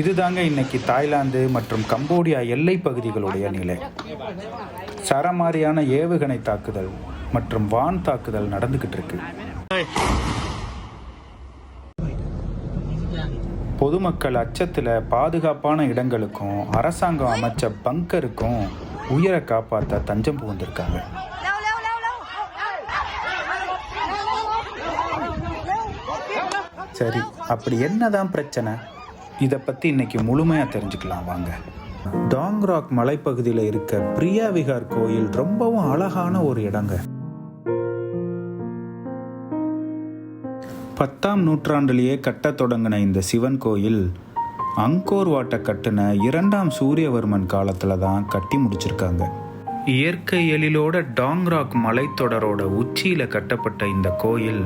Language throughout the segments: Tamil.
இதுதாங்க இன்னைக்கு தாய்லாந்து மற்றும் கம்போடியா எல்லை பகுதிகளுடைய நிலை. சரமாரியான ஏவுகணை தாக்குதல் மற்றும் வான் தாக்குதல் நடந்துகிட்டு இருக்கு. பொதுமக்கள் அச்சத்தில் பாதுகாப்பான இடங்களுக்கும் அரசாங்கம் அமைச்ச பங்கருக்கும் உயிரை காப்பாற்ற தஞ்சம் புகுந்திருக்காங்க. சரி அப்படி என்னதான் பிரச்சனை? இதை பற்றி இன்னைக்கு முழுமையாக தெரிஞ்சுக்கலாம் வாங்க. டாங்ராக் மலைப்பகுதியில் இருக்க பிரியா விகார் கோயில் ரொம்பவும் அழகான ஒரு இடங்க. பத்தாம் நூற்றாண்டிலேயே கட்டத் தொடங்கின இந்த சிவன் கோயில் அங்கோர் வாட்டை கட்டின இரண்டாம் சூரியவர்மன் காலத்தில் தான் கட்டி முடிச்சிருக்காங்க. இயற்கை எழிலோட டாங்ராக் மலைத்தொடரோட உச்சியில் கட்டப்பட்ட இந்த கோயில்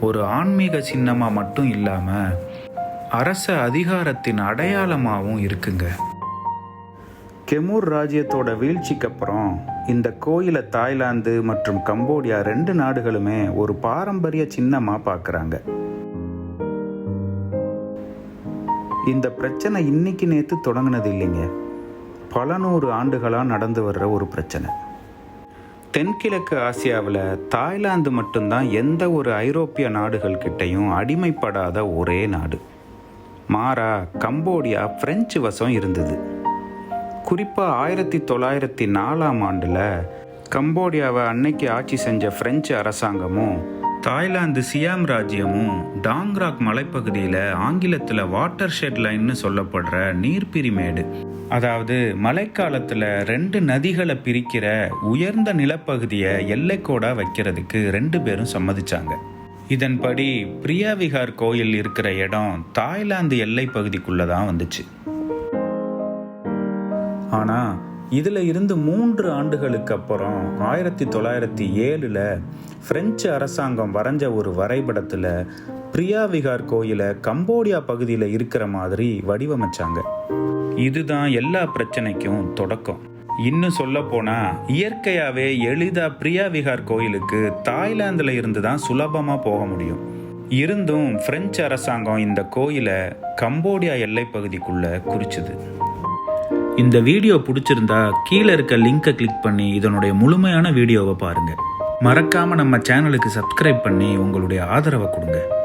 ஒரு ஆன்மீக சின்னமாக மட்டும் இல்லாமல் அரச அதிகாரத்தின் அடையாளமாகவும் இருக்குங்க. கெமூர் ராஜ்யத்தோட வீழ்ச்சிக்கு அப்புறம் இந்த கோயிலை தாய்லாந்து மற்றும் கம்போடியா ரெண்டு நாடுகளுமே ஒரு பாரம்பரிய சின்னமாக பார்க்குறாங்க இந்த பிரச்சனை இன்னைக்கு நேற்று தொடங்கினது இல்லைங்க. பல நூறு ஆண்டுகளாக நடந்து வர்ற ஒரு பிரச்சனை. தென்கிழக்கு ஆசியாவில் தாய்லாந்து மட்டும்தான் எந்த ஒரு ஐரோப்பிய நாடுகள் கிட்டையும் அடிமைப்படாத ஒரே நாடு. மாறா கம்போடியா பிரெஞ்சு வசம் இருந்தது. குறிப்பாக ஆயிரத்தி தொள்ளாயிரத்தி நாலாம் ஆண்டில் கம்போடியாவை அன்னைக்கு ஆட்சி செஞ்ச பிரெஞ்சு அரசாங்கமும் தாய்லாந்து சியாம் ராஜ்யமும் டாங்ராக் மலைப்பகுதியில் ஆங்கிலத்தில் வாட்டர் ஷெட் லைன்னு சொல்லப்படுற நீர்பிரிமேடு அதாவது மழைக்காலத்தில் ரெண்டு நதிகளை பிரிக்கிற உயர்ந்த நிலப்பகுதியை எல்லைக்கோடாக வைக்கிறதுக்கு ரெண்டு பேரும் சம்மதிச்சாங்க. இதன்படி பிரியாவிகார் கோயில் இருக்கிற இடம் தாய்லாந்து எல்லை பகுதிக்குள்ளே தான் வந்துச்சு. ஆனால் இதில் இருந்து மூன்று ஆண்டுகளுக்கு அப்புறம் ஆயிரத்தி தொள்ளாயிரத்தி ஏழில் பிரெஞ்சு அரசாங்கம் வரைஞ்ச ஒரு வரைபடத்தில் பிரியாவிகார் கோயிலை கம்போடியா பகுதியில் இருக்கிற மாதிரி வடிவமைச்சாங்க. இதுதான் எல்லா பிரச்சனைக்கும் தொடக்கம். இன்னும் சொல்ல போனா இயற்கையாவே எளிதா பிரியாவிகார் கோயிலுக்கு தாய்லாந்துல இருந்து தான் சுலபமா போக முடியும். இருந்தும் பிரெஞ்சு அரசாங்கம் இந்த கோயிலை கம்போடியா எல்லை பகுதிக்குள்ள குறிச்சுது. இந்த வீடியோ பிடிச்சிருந்தா கீழே இருக்க லிங்கை கிளிக் பண்ணி இதனுடைய முழுமையான வீடியோவை பாருங்க. மறக்காம நம்ம சேனலுக்கு சப்ஸ்கிரைப் பண்ணி உங்களுடைய ஆதரவை கொடுங்க.